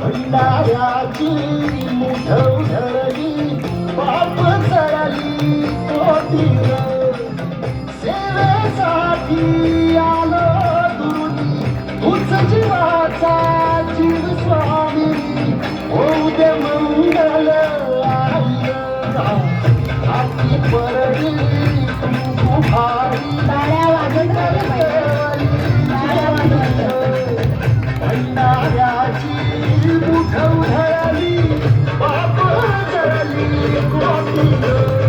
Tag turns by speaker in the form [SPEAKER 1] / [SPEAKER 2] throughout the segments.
[SPEAKER 1] भंडाऱ्याची मुठव धरली पाप चरली कोटीर सेवेसाठी आलो तुझ जीवाचा जीव स्वामी. हो मंगल आई हाती
[SPEAKER 2] वाजत
[SPEAKER 1] भंडाऱ्याची मुठव धरली बाप जळली. कोटी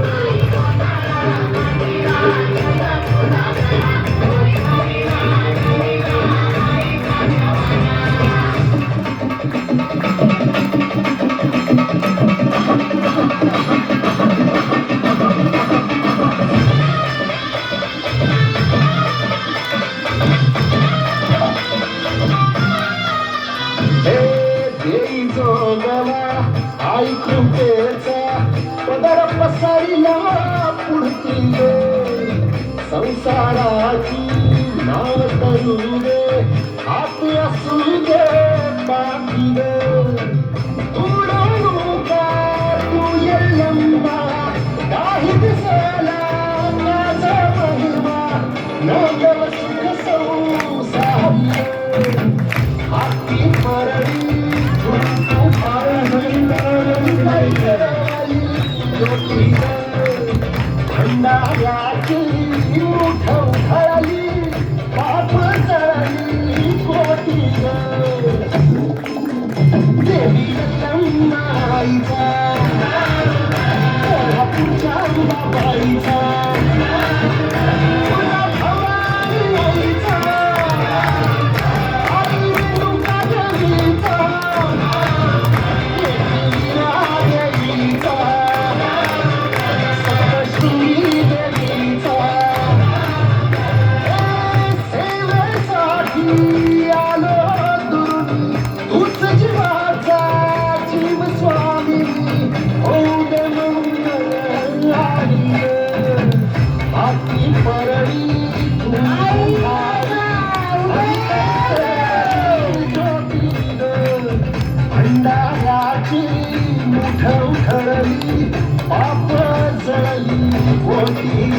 [SPEAKER 1] देई जोगवा आई कृपेचा पदर पसरला पुढतील संसाराची नाव तरू दे हात असू दे बाकी दे No, no. भंडाऱ्याची मुठव खळली उखळली पाप जळली कोटी